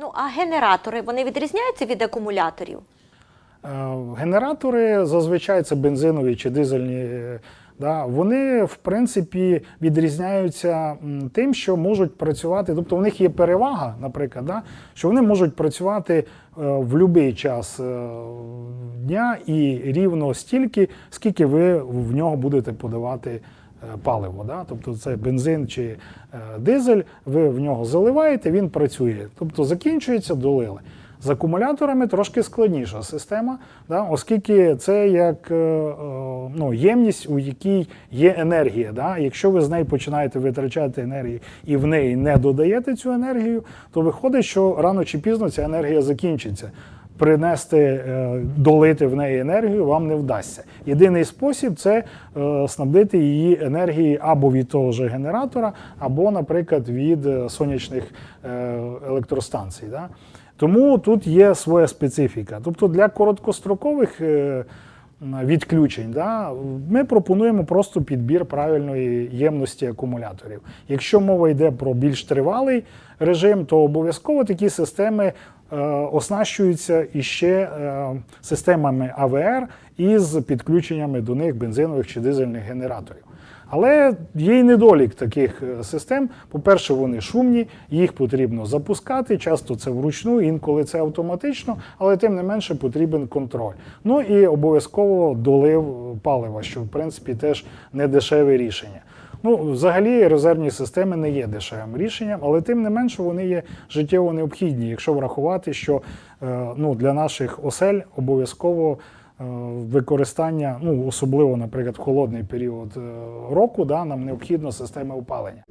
Ну а генератори вони відрізняються від акумуляторів? Е, Генератори зазвичай це бензинові чи дизельні. Да, вони в принципі відрізняються тим, що можуть працювати. Тобто у них є перевага, наприклад, да, що вони можуть працювати е, в будь-який час е, дня і рівно стільки, скільки ви в нього будете подавати паливо. Да? Тобто це бензин чи е, дизель, ви в нього заливаєте, він працює. Тобто закінчується, долили. З акумуляторами трошки складніша система, да, оскільки це як е, е, ну, ємність, у якій є енергія. Да. Якщо ви з неї починаєте витрачати енергію і в неї не додаєте цю енергію, то виходить, що рано чи пізно ця енергія закінчиться. Принести, е, долити в неї енергію вам не вдасться. Єдиний спосіб це е, снабдити її енергією або від того ж генератора, або, наприклад, від е, сонячних електростанцій. Тому тут є своя специфіка. Тобто для короткострокових відключень да, ми пропонуємо просто підбір правильної ємності акумуляторів. Якщо мова йде про більш тривалий режим, то обов'язково такі системи оснащуються іще е, системами АВР із підключеннями до них бензинових чи дизельних генераторів. Але є й недолік таких е, систем. По-перше, вони шумні, їх потрібно запускати. Часто це вручну, інколи це автоматично, але тим не менше потрібен контроль. Ну і обов'язково долив палива, що в принципі теж не дешеве рішення. Ну, взагалі, резервні системи не є дешевим рішенням, але тим не менше вони є життєво необхідні, якщо врахувати, що е, ну, для наших осель обов'язково е, використання, ну особливо, наприклад, в холодний період е, року, да, нам необхідна система опалення.